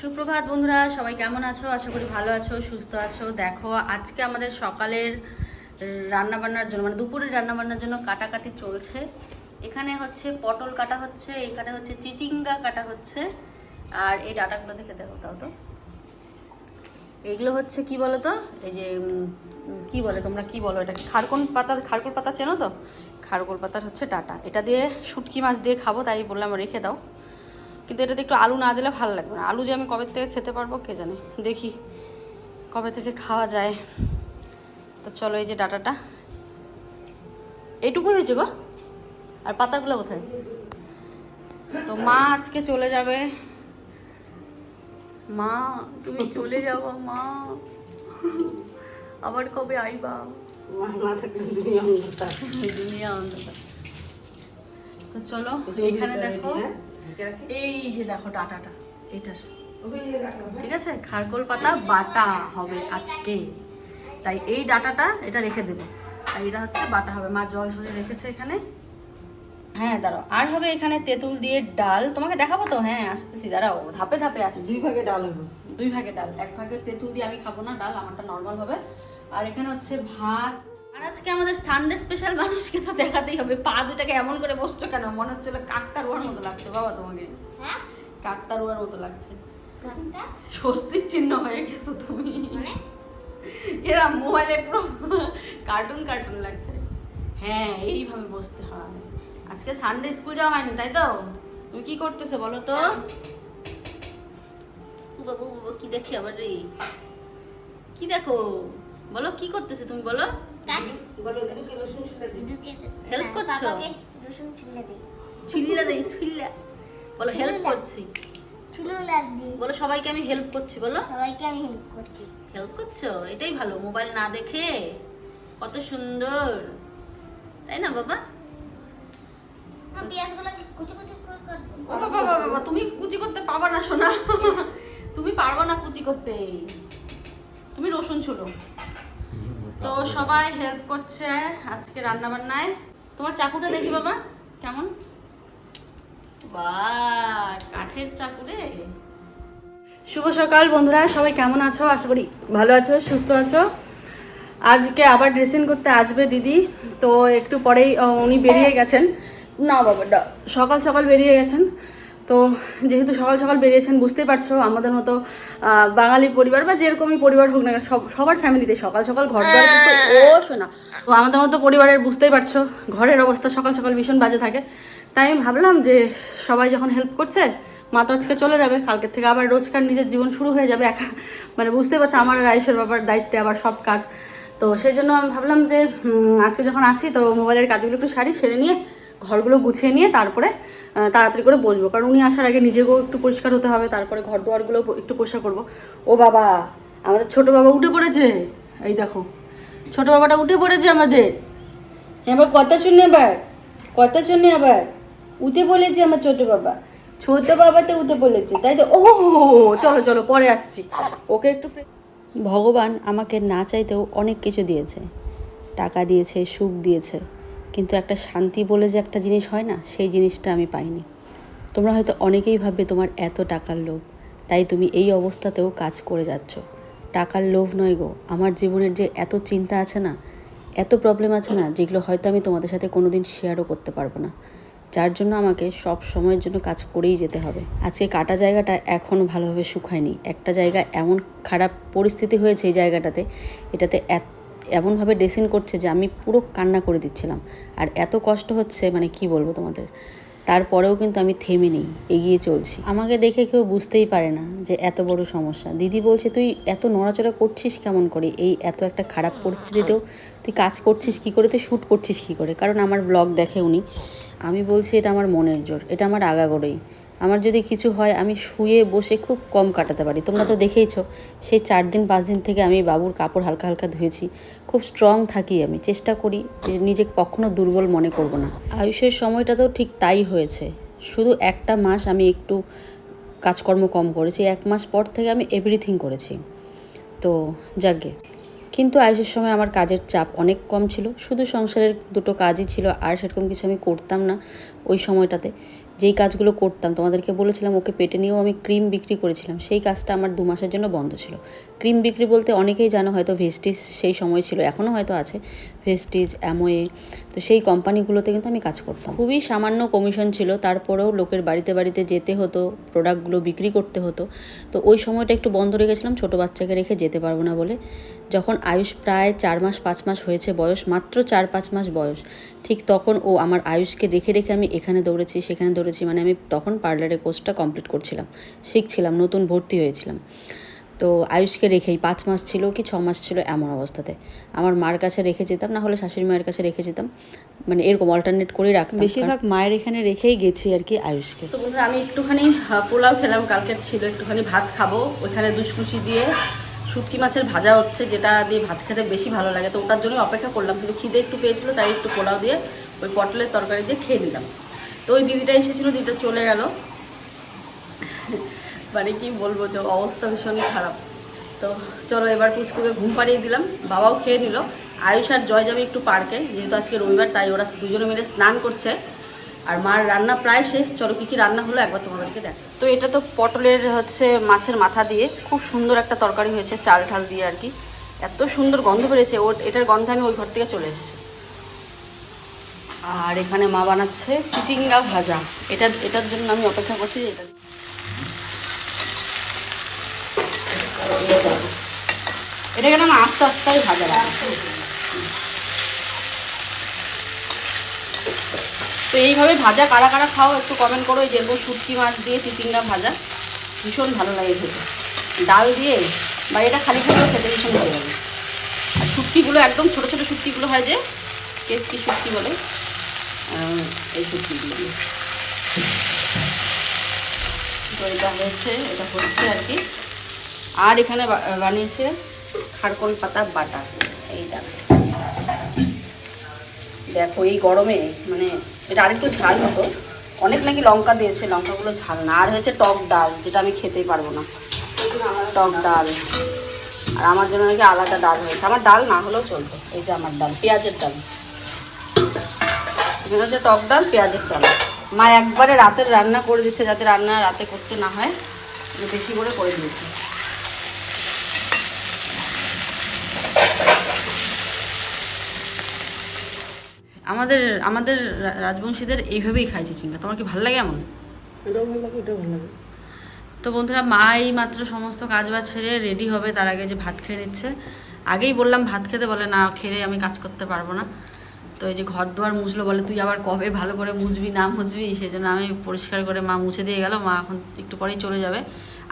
সুপ্রভাত বন্ধুরা, সবাই কেমন আছো? আশা করি ভালো আছো, সুস্থ আছো। দেখো, আজকে আমাদের সকালের রান্না বান্নার জন্য মানে দুপুরের রান্না বান্নার জন্য কাটাকাটি চলছে। এখানে হচ্ছে পটল কাটা হচ্ছে, এখানে হচ্ছে চিচিঙ্গা কাটা হচ্ছে। আর এই ডাটাগুলো দেখে দেখো, তাও তো। এইগুলো হচ্ছে কি বলো তো এই যে কি বলে তোমরা, কি বলো এটা খারকন পাতা, খারকোল পাতা চেনো তো? খারকোল পাতার হচ্ছে ডাটা। এটা দিয়ে শুটকি মাছ দিয়ে খাব, তাই বললাম রেখে দাও। কিন্তু এটাতে একটু আলু না দিলে ভালো লাগবে না। আলু যে আমি কবে থেকে খেতে পারব কে জানে? দেখি কবে থেকে খাওয়া যায়। তো চলো এই যে ডাটাটা। এইটুকুই হয়েছে গো? আর পাতাগুলো কোথায়? তো মা আজকে চলে যাবে। মা তুমি চলে যাব মা। আবার কবে আইবা? দুনিয়া অন্ধকার। তো চলো এখানে দেখো। এই যে দেখো ডাটাটা এটার। ঠিক আছে? খারকোল পাতা বাটা হবে আজকে। তাই এই ডাটাটা এটা রেখে দেবে। আর এটা হচ্ছে বাটা হবে। মা জল ঝরে রেখেছে এখানে। হ্যাঁ দাঁড়াও। আর হবে এখানে তেঁতুল দিয়ে ডাল। তোমাকে দেখাবো তো? হ্যাঁ আসতেছি। দাঁড়াও ধাপে ধাপে আসছি। দুই ভাগে ডাল হলো দুই ভাগে ডাল। এক ভাগে তেঁতুল দিয়ে আমি খাব না ডাল আমারটা নর্মাল হবে। আর এখানে হচ্ছে ভাত আর আজকে আমাদের সানডে স্পেশাল মানুষকে তো দেখাতেই হবে। পা দুটাকে এমন করে বসছো কেন? মনে হচ্ছিল কাকতারুয়ার মতো লাগছে। বাবা তোমাকে। হ্যাঁ? কাকতারুয়ার মতো লাগছে। স্বস্তির চিহ্ন হয়ে গেছো তুমি। মানে? এরা মোবাইলে পুরো কার্টুন কার্টুন লাগছে। হ্যাঁ এইভাবে বসতে হয়। আজকে সানডে স্কুল যাওয়া হয়নি তাই তো? তুমি কি করতেছো বলো তো? বাবু বাবু কি দেখি আবার রে? কি দেখো? বলো কি করতেছো তুমি বলো? কাজ? বলো দুকে রসুন ছুলে দিই। দুকে Help করছ? বাবাকে রসুন ছুলে দিই। ছুলিলা দেই ছুলিলা বলো হেল্প করছি। ছুলো লাগ দিই। বলো সবাইকে আমি হেল্প করছি বলো। সবাইকে আমি হেল্প করছি। হেল্প করছ? এটাই ভালো মোবাইল না দেখে। কত সুন্দর। তাই না বাবা? ও তুমি কুচি করতে পারবা না সোনা। তুমি পারবা না কুচি করতে। তুমি রসুন ছুলো। তো সবাই হেল্প করছে আজকে রান্না বান্নায় তোমার চাকুটা দেখি বাবা কেমন? বা কাঠের চাকু রে। শুভ সকাল বন্ধুরা সবাই কেমন আছো? আশা করি ভালো আছো সুস্থ আছো। আজকে আবার ড্রেসিং করতে আসবে দিদি তো একটু পরেই উনি বেরিয়ে গেছেন। না বাবা সকাল সকাল বেরিয়ে গেছেন। তো যেহেতু সকাল সকাল বেরিয়েছেন বুঝতেই পারছ আমাদের মতো আহ, বাঙালি পরিবার বা যেরকমই পরিবার হোক না সব সবার ফ্যামিলিতে সকাল সকাল ঘর ও শোনা। তো আমাদের মতো পরিবারের বুঝতেই পারছ ঘরের অবস্থা সকাল সকাল ভীষণ বাজে থাকে। তাই আমি ভাবলাম যে সবাই যখন হেল্প করছে মা তো আজকে চলে যাবে কালকের থেকে আবার রোজকার নিজের জীবন শুরু হয়ে যাবে একা। মানে বুঝতে পারছ আমার আর আয়ুষের বাবার দায়িত্বে আবার সব কাজ। তো সেই জন্য আমি ভাবলাম যে আজকে যখন আছি তো মোবাইলের কাজগুলো একটু সারি সেরে নিয়ে ঘরগুলো গুছিয়ে নিয়ে তারপরে তাড়াতাড়ি করে বসবো। কারণ উনি আসার আগে নিজেকেও একটু পরিষ্কার হতে হবে, তারপরে ঘর দুয়ারগুলো একটু পরিষ্কার করব। ও বাবা, আমাদের ছোট বাবা উঠে পড়েছে। এই দেখো, ছোট বাবাটা উঠে পড়েছে আমাদের। এবার কথা শুনে আবার কথা শুনে আবার উঠে বলেছে আমার ছোট বাবা। ছোট বাবাতে উঠে বলেছে তাই তো? ও চলো চলো, পরে আসছি। ওকে একটু ভগবান আমাকে না চাইতেও অনেক কিছু দিয়েছে। টাকা দিয়েছে, সুখ দিয়েছে। কিন্তু একটা শান্তি বলে যে একটা জিনিস হয় না, সেই জিনিসটা আমি পাইনি। তোমরা হয়তো অনেকেই ভাববে তোমার এত টাকার লোভ, তাই তুমি এই অবস্থাতেও কাজ করে যাচ্ছ। টাকার লোভ নয় গো, আমার জীবনের যে এত চিন্তা আছে না, এত প্রবলেম আছে না, যেগুলো হয়তো আমি তোমাদের সাথে কোনো দিন শেয়ারও করতে পারব না। যার জন্য আমাকে সব সময়ের জন্য কাজ করেই যেতে হবে। আজকে কাটা জায়গাটা এখনও ভালোভাবে শুকায়নি। একটা জায়গা এমন খারাপ পরিস্থিতি হয়েছে এই জায়গাটাতে, এটাতে এত এমনভাবে ড্রেসিং করছে যে আমি পুরো কান্না করে দিচ্ছিলাম। আর এত কষ্ট হচ্ছে মানে কি বলব তোমাদের? তারপরেও কিন্তু আমি থেমে নেই, এগিয়ে চলছি। আমাকে দেখে কেউ বুঝতেই পারে না যে এত বড় সমস্যা। দিদি বলছে, তুই এত নড়াচড়া করছিস কেমন করে? এই এত একটা খারাপ পরিস্থিতিতেও তুই কাজ করছিস কি করে? তুই শ্যুট করছিস কি করে? কারণ আমার ব্লগ দেখে উনি। আমি বলছি, এটা আমার মনের জোর, এটা আমার আগাগোড়েই। আমার যদি কিছু হয়, আমি শুয়ে বসে খুব কম কাটাতে পারি। তোমরা তো দেখেইছো, সেই চার দিন, পাঁচ দিন থেকে আমি বাবুর কাপড় হালকা হালকা ধুয়েছি। খুব স্ট্রং থাকি আমি। চেষ্টা করি যে নিজেকে কখনো দুর্বল মনে করব না। আয়ুষের সময়টাতেও ঠিক তাই হয়েছে। শুধু একটা মাস আমি একটু কাজকর্ম কম করেছি, এক মাস পর থেকে আমি এভরিথিং করেছি। তো যাকে কিন্তু আয়ুষের সময় আমার কাজের চাপ অনেক কম ছিল। শুধু সংসারের দুটো কাজই ছিল, আর সেরকম কিছু আমি করতাম না ওই সময়টাতে। যেই কাজগুলো করতাম, তোমাদেরকে বলেছিলাম, ওকে পেটে নিয়েও আমি ক্রিম বিক্রি করেছিলাম, সেই কাজটা আমার দু মাসের জন্য বন্ধ ছিল। ক্রিম বিক্রি বলতে অনেকেই জানো, হয়তো ভেস্টিজ সেই সময় ছিল, এখনও হয়তো আছে, ভেস্টিজ, অ্যামোয়ে, তো সেই কোম্পানিগুলোতে কিন্তু আমি কাজ করতাম। খুবই সামান্য কমিশন ছিল, তারপরেও লোকের বাড়িতে বাড়িতে যেতে হতো, প্রোডাক্টগুলো বিক্রি করতে হতো, তো ওই সময়টা একটু বন্ধ রেখেছিলাম ছোটো বাচ্চাকে রেখে যেতে পারব না বলে। যখন আয়ুষ প্রায় চার মাস, পাঁচ মাস হয়েছে বয়স, মাত্র চার, পাঁচ মাস বয়স, ঠিক তখন ও আমার আয়ুষকে রেখে রেখে আমি এখানে দৌড়েছি, সেখানে দৌড়েছি মানে আমি তখন পার্লারের কোর্সটা কমপ্লিট করছিলাম, শিখছিলাম, নতুন ভর্তি হয়েছিলাম। তো আয়ুষকে রেখেই পাঁচ মাস ছিল কি ছ মাস ছিল এমন অবস্থাতে। আমার মার কাছে রেখে যেতাম না হলে শাশুড়ি মায়ের কাছে রেখে যেতাম। মানে এরকম অল্টারনেট করেই রাখতাম। বেশিরভাগ মায়ের এখানে রেখেই গেছি আর কি আয়ুষকে। তো বন্ধুরা আমি একটুখানি পোলাও খেলাম কালকের ছিল একটুখানি ভাত খাব। ওইখানে দুষ্কুশি দিয়ে শুটকি মাছের ভাজা হচ্ছে যেটা দিয়ে ভাত খেতে বেশি ভালো লাগে। তো ওটার জন্য অপেক্ষা করলাম কিন্তু খিদে একটু পেয়েছিল তাই একটু পোলাও দিয়ে ওই পটলের তরকারি দিয়ে খেয়ে নিলাম। তো ওই দিদিটা এসেছিল দিদিটা চলে গেল। মানে কি বলব যে অবস্থা ভীষণই খারাপ। তো চলো এবার পুষ্কুকে ঘুম পাড়িয়ে দিলাম, বাবাও খেয়ে নিল। আয়ুষ আর জয় যাবে একটু পার্কে, যেহেতু আজকে রবিবার, তাই ওরা দুজনে মিলে স্নান করছে। আর মার রান্না প্রায় শেষ, চলো কী কী রান্না হলো একবার তোমাদেরকে দেখ। তো এটা তো পটলের হচ্ছে মাছের মাথা দিয়ে খুব সুন্দর একটা তরকারি হয়েছে, চাল ঠাল দিয়ে আর কি। এত সুন্দর গন্ধ বেড়েছে ওর এটার গন্ধে আমি ওই ঘর থেকে চলে এসেছি। আর এখানে মা বানাচ্ছে চিচিঙ্গা ভাজা। এটা, এটার জন্য আমি অপেক্ষা করছি যে এটা এটাকে না আমার আস্তে ভাজা রাখব। তো এইভাবে ভাজা, কারা কারা খাও একটু কমেন্ট করো, এই যেরকম শুটকি মাছ দিয়ে চিচিঙ্গা ভাজা। ভীষণ ভালো লাগে খেতে। ডাল দিয়ে, বা এটা খালি খালি খেতে ভীষণ ভালো লাগে। আর শুটকিগুলো একদম ছোটো ছোটো শুটকিগুলো হয় যে, কেচকি শুটকি বলে এই শুটকিগুলো। তো এটা হয়েছে, এটা হচ্ছে আর কি। আর এখানে বানিয়েছে খারকোল পাতা বাটা। এই দেখো। এই গরমে মানে এটা আরেকটু ঝাল হতো। অনেক নাকি লঙ্কা দিয়েছে, লঙ্কাগুলো ঝাল না। আর হয়েছে টক ডাল, যেটা আমি খেতেই পারব না। টক ডাল। আর আমার জন্য নাকি আলাদা ডাল হয়েছে। আমার ডাল না হলেও চলতো। এই যে আমার ডাল, পেঁয়াজের ডাল। হচ্ছে টক ডাল, পেঁয়াজের ডাল। মা একবারে রাতের রান্না করে দিচ্ছে, যাতে রান্না রাতে করতে না হয়। বেশি করে করে দিয়েছে। আমাদের আমাদের রাজবংশীদের এইভাবেই খায় চিচিঙ্গা তোমার কি ভালো লাগে এমন? তো বন্ধুরা মা এই মাত্র সমস্ত কাজ বাজ ছেড়ে রেডি হবে তার আগে যে ভাত খেয়ে নিচ্ছে। আগেই বললাম ভাত খেতে বলে না খেলে আমি কাজ করতে পারব না। তো এই যে ঘর দুয়ার মুছলো বলে তুই আবার কবে ভালো করে মুছবি না মুছবি? সেই জন্য আমি পরিষ্কার করে মা মুছে দিয়ে গেল মা এখন একটু পরেই চলে যাবে।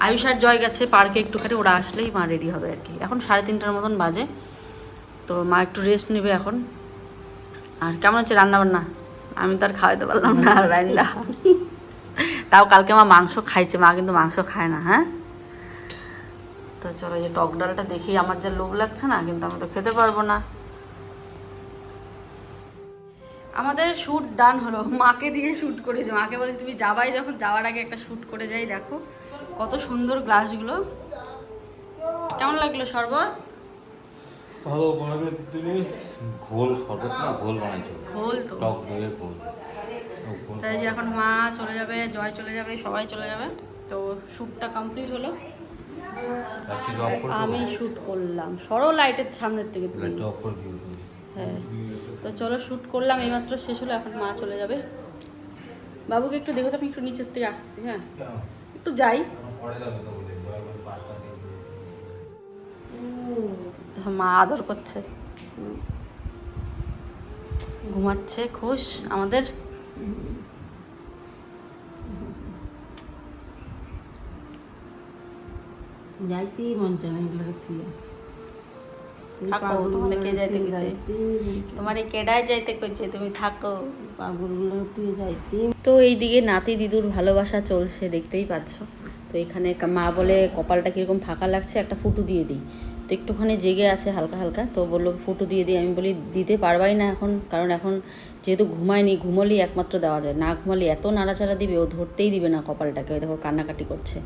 আয়ুষ আর জয় গেছে পার্কে একটুখানি ওরা আসলেই মা রেডি হবে আর কি। এখন সাড়ে তিনটার মতন বাজে তো মা একটু রেস্ট নেবে এখন। আর কেমন হচ্ছে রান্না বান্না আমি তো আর খাওয়াতে পারলাম না রান্না তাও কালকে মা মাংস খাইছে, মা কিন্তু মাংস খায় না হ্যাঁ? তো চলো যে টক ডালটা দেখি, আমার যা লোভ লাগছে না, কিন্তু আমি তো খেতে পারব না। আমাদের শ্যুট ডান হলো, মাকে দিয়ে শ্যুট করেছে। মাকে বলেছি, তুমি যাবাই যখন, যাওয়ার আগে একটা শ্যুট করে যাই, দেখো কত সুন্দর গ্লাসগুলো কেমন লাগল শরবত? ভালো বানাবে তুমি? ঘোল শরবত না ঘোল বানাইছো। ঘোল তো। টক দইয়ের ঘোল। তাই যে এখন মা চলে যাবে জয় চলে যাবে সবাই চলে যাবে। তো শ্যুটটা কমপ্লিট হলো। আমি শ্যুট করলাম। সরো লাইটের সামনের থেকে হ্যাঁ। তো চলো শ্যুট করলাম এইমাত্র শেষ হলো এখন মা চলে যাবে। বাবুকে একটু দেখো তো আমি একটু নিচের থেকে আসতেছি হ্যাঁ। একটু যাই। মা আদর করছে। ঘুমাচ্ছে খুশ আমাদের। যাইতেই মন চায় না এগুলো থুয়ে থাকো তোমার কে যাইতে কইছে? তোমার কেডায় যাইতে কইছে? তুমি থাকো। পাগলগুলো তুই যাইতে। তো এইদিকে নাতি দিদুর ভালোবাসা চলছে দেখতেই পাচ্ছ। তো এখানে মা বলে কপালটা কীরকম ফাঁকা লাগছে একটা ফুটু দিয়ে দিই। তো একটুখানি জেগে আছে হালকা হালকা। তো বলল, ফুটু দিয়ে দিই আমি বলি, দিতে পারবাই না এখন। কারণ এখন যেহেতু ঘুমায়নি, ঘুমোলেই একমাত্র দেওয়া যায়। না ঘুমালে এত নাড়াচাড়া দিবে, ও ধরতেই দিবে না কপালটাকে। ওই দেখো কান্নাকাটি করছে।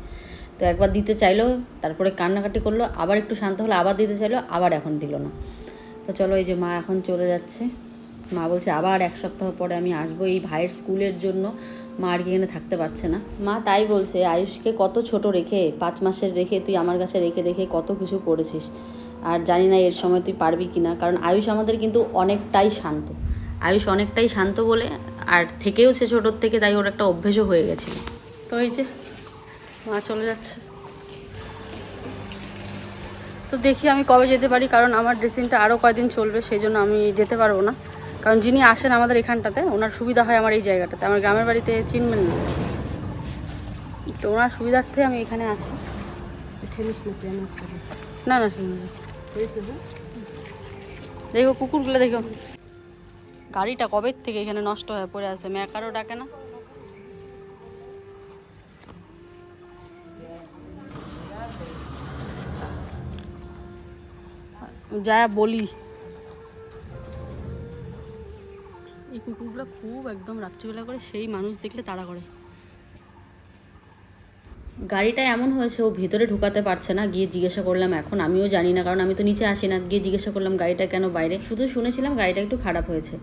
তো একবার দিতে চাইলো, তারপরে কান্নাকাটি করল, আবার একটু শান্ত হলো, আবার দিতে চাইলো, আবার এখন দিল না। তো চলো, এই যে মা এখন চলে যাচ্ছে। মা বলছে, আবার এক সপ্তাহ পরে আমি আসব এই ভাইয়ের স্কুলের জন্য। মা আর কি এখানে থাকতে পারছে না। মা তাই বলছে, আয়ুষকে কত ছোট রেখে, পাঁচ মাসের রেখে তুই আমার কাছে রেখে রেখে কত কিছু করেছিস। আর জানি না এর সময় তুই পারবি কি না কারণ আয়ুষ আমাদের কিন্তু অনেকটাই শান্ত। আয়ুষ অনেকটাই শান্ত বলে, আর থেকেও সে ছোটোর থেকে তাই ওর একটা অভ্যেসও হয়ে গেছিল। তো এই যে, মা চলে যাচ্ছে। তো দেখি আমি কবে যেতে পারি, কারণ আমার ড্রেসিংটা আরও কয়দিন চলবে, সেই জন্য আমি যেতে পারব না। কারণ যিনি আসেন আমাদের এখানটাতে, ওনার সুবিধা হয় আমার এই জায়গাটাতে। আমার গ্রামের বাড়িতে চিনবেন না। তো ওনার সুবিধার্থে আমি এখানে আসি না না দেখো, কুকুরগুলো দেখো। গাড়িটা কবে থেকে এখানে নষ্ট হয়ে পড়ে আছে, মেকারও ডাকে না। যা বলি। এই কুকুরগুলো খুব একদম রাত্রিবেলা করে সেই মানুষ দেখলে তাড়া করে। গাড়িটা এমন হয়েছে, ও ভেতরে ঢুকাতে পারছে না, গিয়ে জিজ্ঞাসা করলাম, এখন আমিও জানি না, কারণ আমি তো নিচে আসি না। গিয়ে জিজ্ঞাসা করলাম, গাড়িটা কেন বাইরে? শুধু শুনেছিলাম গাড়িটা একটু খারাপ হয়েছে।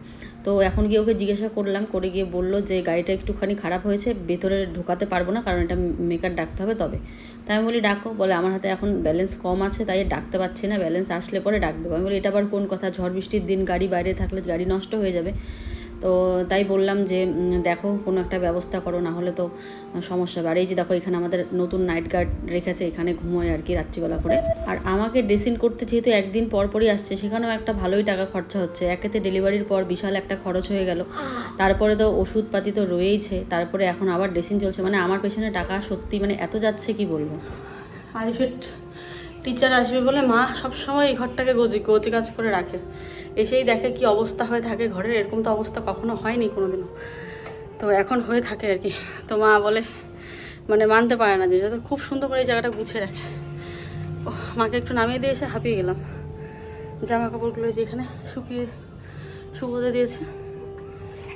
তো এখন গিয়ে ওকে জিজ্ঞাসা করলাম, করে গিয়ে বলল যে, গাড়িটা একটুখানি খারাপ হয়েছে, ভেতরে ঢোকাতে পারব না, কারণ এটা মেকার ডাকতে হবে তবে। তাই আমি বলি, ডাকো। বলে, আমার হাতে এখন ব্যালেন্স কম আছে, তাই ডাকতে পারছি না, ব্যালেন্স আসলে পরে ডাক দেবো। আমি বলি, এটা আবার কোন কথা? ঝড় বৃষ্টির দিন, গাড়ি বাইরে থাকলে গাড়ি নষ্ট হয়ে যাবে। তো তাই বললাম যে দেখো কোনো একটা ব্যবস্থা করো, না হলে তো সমস্যা আর এই যে দেখো, এখানে আমাদের নতুন নাইট গার্ড রেখেছে, এখানে ঘুমোয় আর কি রাত্রিবেলা করে। আর আমাকে ড্রেসিং করতে যেহেতু একদিন পর পরই আসছে, সেখানেও একটা ভালোই টাকা খরচা হচ্ছে। একেতে ডেলিভারির পর বিশাল একটা খরচ হয়ে গেল। তারপরে তো ওষুধপাতি তো রয়েইছে, তারপরে এখন আবার ড্রেসিং চলছে। মানে আমার পেছনে টাকা সত্যি মানে এত যাচ্ছে কি বলব? আয়ুষের টিচার আসবে বলে মা সবসময় এই ঘরটাকে গজি গজি কাজ করে রাখে। এসেই দেখে কি অবস্থা হয়ে থাকে ঘরের, এরকম তো অবস্থা কখনো হয়নি কোনোদিনও। তো এখন হয়ে থাকে আর কি। তো মা বলে মানে মানতে পারে না যে তো খুব সুন্দর করে এই জায়গাটা গুছিয়ে রাখে। ও মাকে একটু নামিয়ে দিয়ে এসে হাঁপিয়ে গেলাম। জামা কাপড়গুলো যে এখানে শুকিয়ে, শুকোতে দিয়েছে।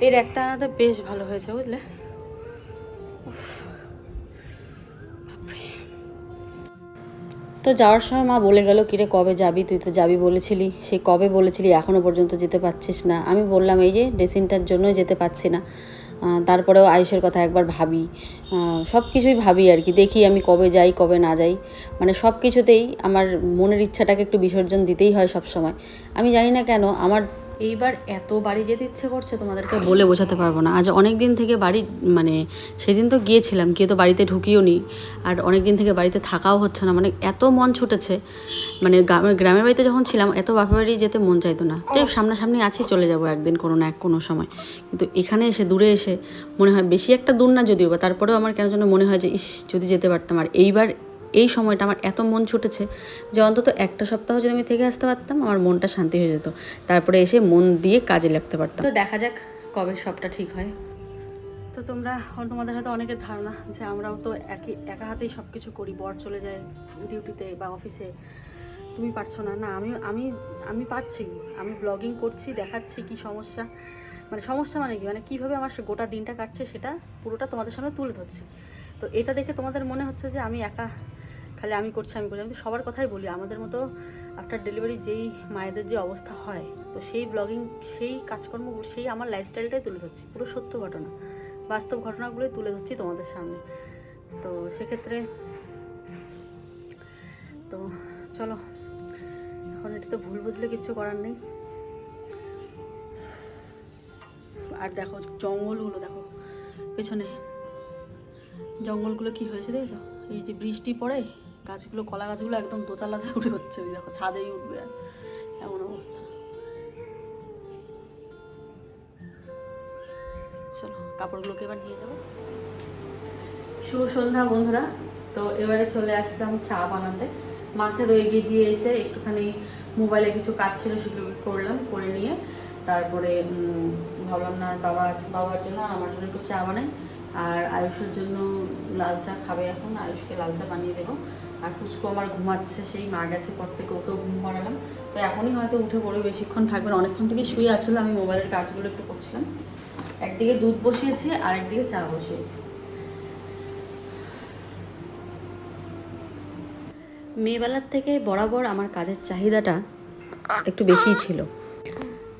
এর একটা আনাতে বেশ ভালো হয়েছে, বুঝলে? তো যাওয়ার সময় মা বলে গেল, কিরে, কবে যাবি? তুই তো যাবি বলেছিলি। সে কবে বলেছিলি? এখনও পর্যন্ত যেতে পারছিস না। আমি বললাম, এই যে, ড্রেসিংটার জন্য যেতে পারছি না। তারপরেও আয়ুষের কথা একবার ভাবি। সব কিছুই ভাবি আর কি। দেখি আমি কবে যাই, কবে না যাই। মানে সব কিছুতেই আমার মনের ইচ্ছাটাকে একটু বিসর্জন দিতেই হয় সব সময় আমি জানি না কেন, আমার এইবার এত বাড়ি যেতে ইচ্ছে করছে, তোমাদেরকে বলে বোঝাতে পারব না। আজ অনেক দিন থেকে বাড়ি মানে সেদিন তো গিয়েছিলাম কেউ তো বাড়িতে ঢুকিও নি। আর অনেক দিন থেকে বাড়িতে থাকাও হচ্ছে না মানে এত মন ছুটেছে। মানে গ্রামের গ্রামের বাড়িতে যখন ছিলাম, এত বাপের বাড়ি যেতে মন চাইতো না। যে সামনাসামনি আছি, চলে যাব একদিন কোনো না এক, কোনো সময়। কিন্তু এখানে এসে, দূরে এসে মনে হয় বেশি একটা দূর না যদিও বা, তারপরেও আমার কেন যেন মনে হয় যে, ইস, যদি যেতে পারতাম। আর এইবার এই সময়টা আমার এত মন ছুটেছে যে অন্তত একটা সপ্তাহ যদি আমি থেকে আসতে পারতাম আমার মনটা শান্তি হয়ে যেত। তারপরে এসে মন দিয়ে কাজে লাগতে পারতাম। তো দেখা যাক কবে সবটা ঠিক হয়। তো তোমরা তোমাদের হয়তো অনেকের ধারণা যে আমরাও তো একই একা হাতেই সব কিছু করি বর চলে যায় ডিউটিতে বা অফিসে তুমি পারছ না। না আমি আমি আমি পারছি। আমি ব্লগিং করছি দেখাচ্ছি কি সমস্যা। মানে সমস্যা মানে কি? মানে কীভাবে আমার গোটা দিনটা কাটছে সেটা পুরোটা তোমাদের সামনে তুলে ধরছি। তো এটা দেখে তোমাদের মনে হচ্ছে যে আমি একা খালি আমি করছি আমি করছি আমি তো সবার কথাই বলি, আমাদের মতো আফটার ডেলিভারি যেই মায়েদের যে অবস্থা হয়, তো সেই ব্লগিং সেই কাজকর্মগুলো, সেই আমার লাইফস্টাইলটাই তুলে ধরছি, পুরো সত্য ঘটনা। বাস্তব ঘটনাগুলোই তুলে ধরছি তোমাদের সামনে। তো সেক্ষেত্রে, তো চলো, এখন এটা তো ভুল বুঝলে কিচ্ছু করার নেই। আর দেখো জঙ্গলগুলো, দেখো, পেছনে জঙ্গলগুলো কি হয়েছে দেখেছ? এই যে বৃষ্টি পড়ে গাছগুলো, কলা গাছগুলো একদম দোতলাতে উঠে হচ্ছে, ওই দেখো, ছাদেই উঠবে। এমন অবস্থা। চলো, কাপড়গুলোকে এবার নিয়ে যাব। শুভ সন্ধ্যা বন্ধুরা। তো এবারে চলে আসলাম চা বানাতে। মাকে দই গিয়ে দিয়ে এসে একটুখানি মোবাইলে কিছু কাজ ছিল সেগুলো করলাম, করে নিয়ে তারপরে ভাবলাম, না, বাবা আছে, বাবার জন্য আমার জন্য একটু চা বানাই। আর আয়ুষের জন্য লাল চা খাবে এখন। আয়ুষকে লাল চা বানিয়ে দেবো। আর ফুচকু আমার ঘুমাচ্ছে, সেই মা গেছে পর থেকে ওকেও ঘুম পাড়ালাম। তো এখনই হয়তো উঠে পড়ে বেশিক্ষণ থাকবেন অনেকক্ষণ থেকে শুয়ে আছিল, আমি মোবাইলের কাজগুলো একটু করছিলাম। একদিকে দুধ বসিয়েছি আর একদিকে চা বসিয়েছি। মেয়েবেলার থেকে বরাবর আমার কাজের চাহিদাটা একটু বেশিই ছিল।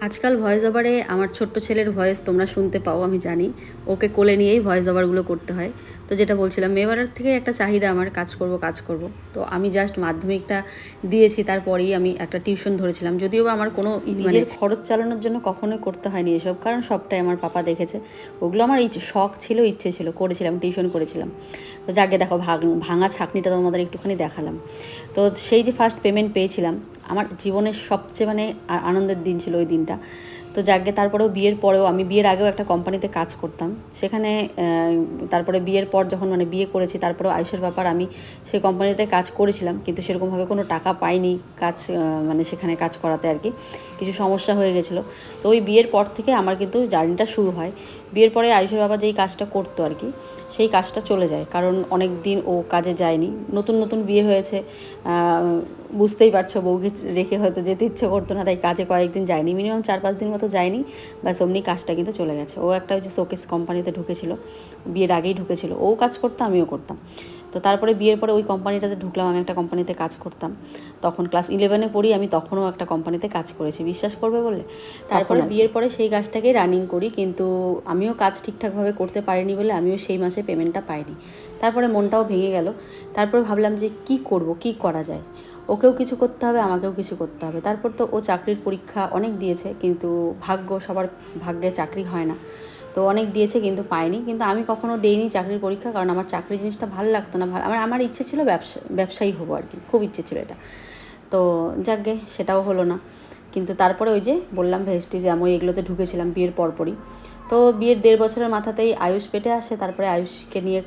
আজকাল ভয়েস ওভারে আমার ছোট্ট ছেলের ভয়েস তোমরা শুনতে পাও, আমি জানি। ওকে কোলে নিয়েই ভয়েস ওভারগুলো করতে হয়। তো যেটা বলছিলাম, মেয়েবাড়ার থেকে একটা চাহিদা আমার, কাজ করব কাজ করব। তো আমি জাস্ট মাধ্যমিকটা দিয়েছি, তারপরেই আমি একটা টিউশন ধরেছিলাম। যদিও আমার কোনো নিজের খরচ চালানোর জন্য কখনোই করতে হয়নি এসব, কারণ সবটাই আমার পাপা দেখেছে। ওগুলো আমার শখ ছিল, ইচ্ছে ছিল, করেছিলাম টিউশন করেছিলাম। তো যাকে দেখো ভাঙা ছাকনিটা তোমাদের একটুখানি দেখালাম। তো সেই যে ফার্স্ট পেমেন্ট পেয়েছিলাম আমার জীবনের সবচেয়ে মানে আনন্দের দিন ছিল ওই দিনটা। তো যাকে তারপরেও বিয়ের পরেও আমি বিয়ের আগেও একটা কোম্পানিতে কাজ করতাম। সেখানে তারপরে বিয়ের পর যখন মানে বিয়ে করেছি, তারপরেও আয়ুষের ব্যাপার আমি সেই কোম্পানিতে কাজ করেছিলাম, কিন্তু সেরকমভাবে কোনো টাকা পাইনি কাজ মানে সেখানে কাজ করাতে আর কি। কিছু সমস্যা হয়ে গেছিল। তো ওই বিয়ের পর থেকে আমার কিন্তু জার্নিটা শুরু হয়। বিয়ের পরে আয়ুষের বাবা যেই কাজটা করতো আর কি, সেই কাজটা চলে যায়। কারণ অনেক দিন ও কাজে যায়নি। নতুন নতুন বিয়ে হয়েছে বুঝতেই পারছ বউকে রেখে হয়তো যেতে ইচ্ছে করতো না, তাই কাজে কয়েকদিন যায়নি। মিনিমাম চার পাঁচ দিন মতো যায়নি, ব্যাস অমনি কাজটা কিন্তু চলে গেছে। ও একটা হচ্ছে শোকেস কোম্পানিতে ঢুকেছিল, বিয়ের আগেই ঢুকেছিল। ও কাজ করতো, আমিও করতাম। তো তারপরে বিয়ের পরে ওই কোম্পানিটাতে ঢুকলাম আমি একটা কোম্পানিতে কাজ করতাম। তখন ক্লাস ইলেভেনে পড়ি আমি তখনও একটা কোম্পানিতে কাজ করেছি বিশ্বাস করবে বলে। তারপরে বিয়ের পরে সেই কাজটাকে রানিং করি কিন্তু আমিও কাজ ঠিকঠাকভাবে করতে পারিনি বলে আমিও সেই মাসে পেমেন্টটা পাইনি। তারপরে মনটাও ভেঙে গেল। তারপর ভাবলাম যে কি করব কি করা যায়? ওকেও কিছু করতে হবে আমাকেও কিছু করতে হবে। তারপর তো ও চাকরির পরীক্ষা অনেক দিয়েছে কিন্তু ভাগ্য সবার ভাগ্যে চাকরি হয় না। তো অনেক দিয়েছে কিন্তু পাইনি। কিন্তু আমি কখনো দেইনি চাকরির পরীক্ষা কারণ আমার চাকরি জিনিসটা ভালো লাগতো না। ভালো আমার আমার ইচ্ছে ছিল ব্যবসা, ব্যবসায়ী হব আর কি। খুব ইচ্ছে ছিল এটা। তো যাকগে, সেটাও হলো না। কিন্তু তারপরে ওই যে বললাম ভেস্টিজ আমি এগুলোতে ঢুকেছিলাম বিয়ের পরপরই। তো বিয়ের দেড় বছরের মাথাতেই আয়ুষ পেটে আসে, তারপরে আয়ুষকে নিয়ে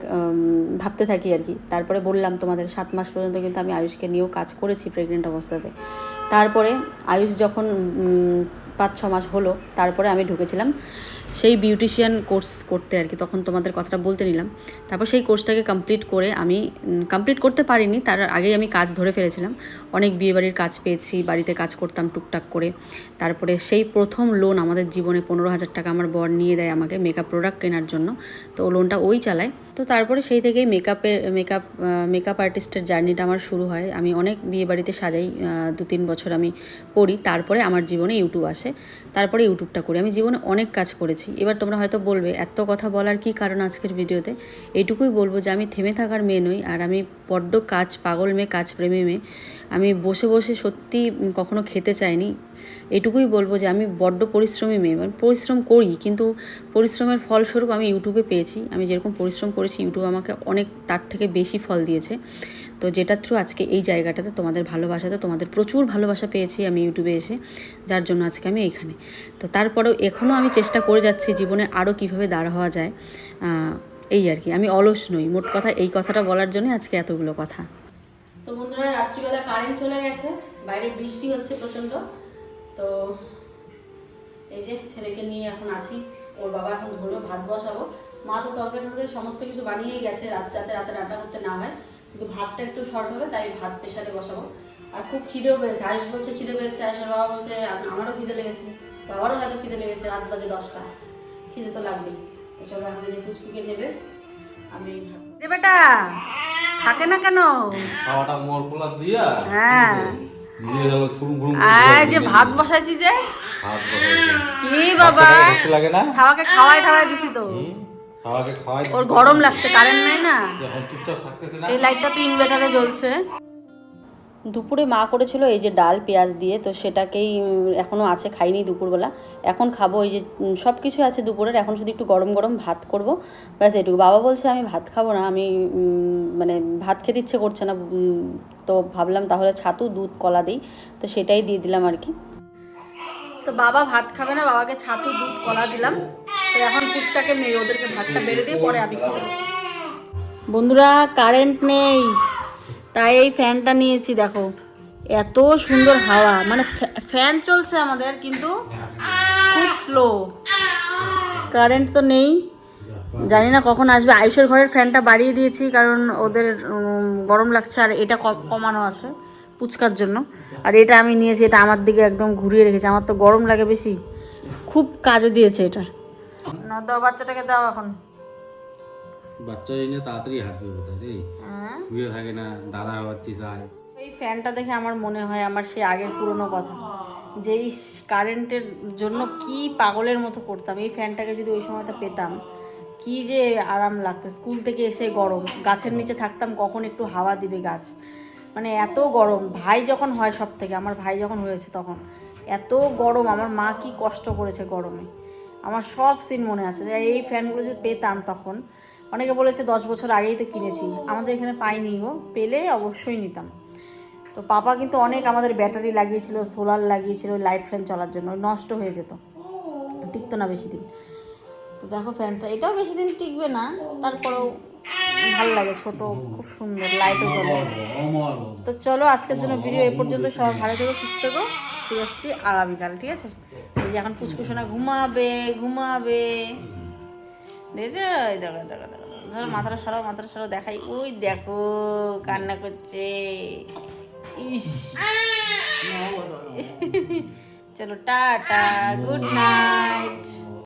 ভাবতে থাকি আর কি। তারপরে বললাম তোমাদের সাত মাস পর্যন্ত কিন্তু আমি আয়ুষকে নিয়েও কাজ করেছি প্রেগনেন্ট অবস্থাতে। তারপরে আয়ুষ যখন পাঁচ, ছ মাস হলো, তারপরে আমি ঢুকেছিলাম। সেই বিউটিশিয়ান কোর্স করতে আর কি, তখন তোমাদের কথাটা বলতে নিলাম। তারপর সেই কোর্সটাকে কমপ্লিট করে আমি কমপ্লিট করতে পারিনি, তার আগেই আমি কাজ ধরে ফেলেছিলাম। অনেক বিয়েবাড়ির কাজ পেয়েছি, বাড়িতে কাজ করতাম টুকটাক করে। তারপরে সেই প্রথম লোন আমাদের জীবনে পনেরো হাজার টাকা আমার বর নিয়ে দেয় আমাকে মেকআপ প্রোডাক্ট কেনার জন্য। তো লোনটা ওই চালায়। তো তারপরে সেই থেকেই মেকআপের মেকআপ মেকআপ আর্টিস্টের জার্নিটা আমার শুরু হয়। আমি অনেক বিয়ে বাড়িতে সাজাই দু তিন বছর আমি করি। তারপরে আমার জীবনে ইউটিউব আসে। তারপরে ইউটিউবটা করি। আমি জীবনে অনেক কাজ করেছি। এবার তোমরা হয়তো বলবে, এত কথা বলার কি কারণ আজকের ভিডিওতে? এইটুকুই বলব যে, আমি থেমে থাকার মেয়ে নই, আর আমি বড্ড কাজ, পাগল মেয়ে, কাজ প্রেমী মেয়ে। আমি বসে বসে সত্যি কখনো খেতে চাইনি। এটুকুই বলব যে আমি বড্ড পরিশ্রমী মেয়ে মানে পরিশ্রম করি, কিন্তু পরিশ্রমের ফলস্বরূপ আমি ইউটিউবে পেয়েছি। আমি যেরকম পরিশ্রম করেছি, ইউটিউব আমাকে অনেক, তার থেকে বেশি ফল দিয়েছে। তো যেটা থ্রু আজকে এই জায়গাটাতে তোমাদের ভালোবাসাতে তোমাদের প্রচুর ভালোবাসা পেয়েছি আমি ইউটিউবে এসে, যার জন্য আজকে আমি এখানে। তো তারপরেও এখনও আমি চেষ্টা করে যাচ্ছি জীবনে আরও কীভাবে দাঁড় হওয়া যায় এই আর কি। আমি অলস নই, মোট কথা এই কথাটা বলার জন্য আজকে এতগুলো কথা। তো বন্ধুরা, রাত্রিবেলা কারেন্ট চলে গেছে, বাইরে বৃষ্টি হচ্ছে প্রচণ্ড। তো এই যে ছেলেকে নিয়ে এখন আছি ওর বাবা এখন ধরলো ভাত বসাবো। মা তো তরকারি টরকারি সমস্ত কিছু বানিয়েই গেছে রাত যাতে রাতে রান্না করতে না হয়। কিন্তু ভাতটা একটু শর্ট হবে তাই ভাত প্রেশারে বসাবো। আর খুব খিদেও পেয়েছে আয়ুষ বলছে খিদে পেয়েছে আয়ুষের বাবা বলছে আমারও খিদে লেগেছে। বাবারও হয়তো খিদে লেগেছে রাত বাজে দশটা। খিদে তো লাগবেই। চলো এখন যে কুচকুকে নেবে আমি রে বেটা থাকে না কেন? খাওয়াটা মোর পোলা দিয়া হ্যাঁ। যে ভাত বসাইছি যে। কি বাবা? লাগে না? ছাওয়াকে খাওয়াই খাওয়াই দিছি তো। ওর গরম লাগছে কারেন্ট নাই না? এই লাইটটা তো ইনভার্টারে জ্বলছে। দুপুরে মা করেছিল এই যে ডাল, পেঁয়াজ দিয়ে, তো সেটাকেই এখনও আছে, খাইনি দুপুরবেলা। এখন খাব এই যে সব কিছু আছে দুপুরের, এখন শুধু একটু গরম গরম ভাত করব। ব্যাস এটুকু। বাবা বলছে, আমি ভাত খাব না, আমি মানে ভাত খেতে ইচ্ছে করছে না। তো ভাবলাম তাহলে ছাতু, দুধ, কলা দিই। তো সেটাই দিয়ে দিলাম আর কি। তো বাবা ভাত খাবে না, বাবাকে ছাতু, দুধ, কলা দিলাম। তো এখন ফুচকাকে মেয়ে ওদেরকে ভাতটা বেড়ে দিয়ে পরে আমি খাব। বন্ধুরা, কারেন্ট নেই। তাই এই ফ্যানটা নিয়েছি, দেখো। এত সুন্দর হাওয়া। মানে ফ্যা- ফ্যান চলছে আমাদের, কিন্তু খুব স্লো কারেন্ট তো নেই। জানি না কখন আসবে। আয়ুষের ঘরের ফ্যানটা বাড়িয়ে দিয়েছি, কারণ ওদের গরম লাগছে, আর এটা কমানো আছে পুচকার জন্য। আর এটা আমি নিয়েছি, এটা আমার দিকে একদম ঘুরিয়ে রেখেছি। আমার তো গরম লাগে বেশি। খুব কাজে দিয়েছে এটা। দাও বাচ্চাটাকে দাও এখন। বাচ্চা এনে তাড়াতাড়ি হাঁটবে কোথায় রে শুয়ে থাকে না দাদা হওয়ার চায় এই ফ্যানটা দেখে আমার মনে হয় আমার সেই আগের পুরনো কথা। যে এই কারেন্টের জন্য কি পাগলের মতো করতাম এই ফ্যানটাকে যদি ওই সময়টা পেতাম কি যে আরাম লাগতো। স্কুল থেকে এসে গরম গাছের নিচে থাকতাম কখন একটু হাওয়া দিবে গাছ। মানে এত গরম ভাই যখন হয় সব থেকে আমার ভাই যখন হয়েছে তখন এত গরম আমার মা কি কষ্ট করেছে গরমে। আমার সব সিন মনে আছে যে এই ফ্যানগুলো যদি পেতাম তখন অনেকে বলেছে দশ বছর আগেই তো কিনেছি। আমাদের এখানে পাইনি গো, পেলে অবশ্যই নিতাম। তো পাপা কিন্তু অনেক আমাদের ব্যাটারি লাগিয়েছিল, সোলার লাগিয়েছিল, লাইট ফ্যান চলার জন্য, নষ্ট হয়ে যেত। টিকতো না বেশি দিন। তো দেখো ফ্যানটা, এটাও বেশি দিন টিকবে না, তারপরেও ভালো লাগে, ছোট, খুব সুন্দর লাইটও জ্বলে তো চলো আজকের জন্য ভিডিও এ পর্যন্ত সবাই ভালো থেকো, সুস্থ থেকো। ফিরে আসছি আগামীকাল, ঠিক আছে? এই যে এখন পুচকুসোনা ঘুমাবে ঘুমাবে। দেখেছ? ওই দেখো দেখো দেখো। ধরো মাথাটা সরাও মাথাটা সরাও দেখাই। ওই দেখো কান্না করছে। ইস। চলো টাটা গুড নাইট।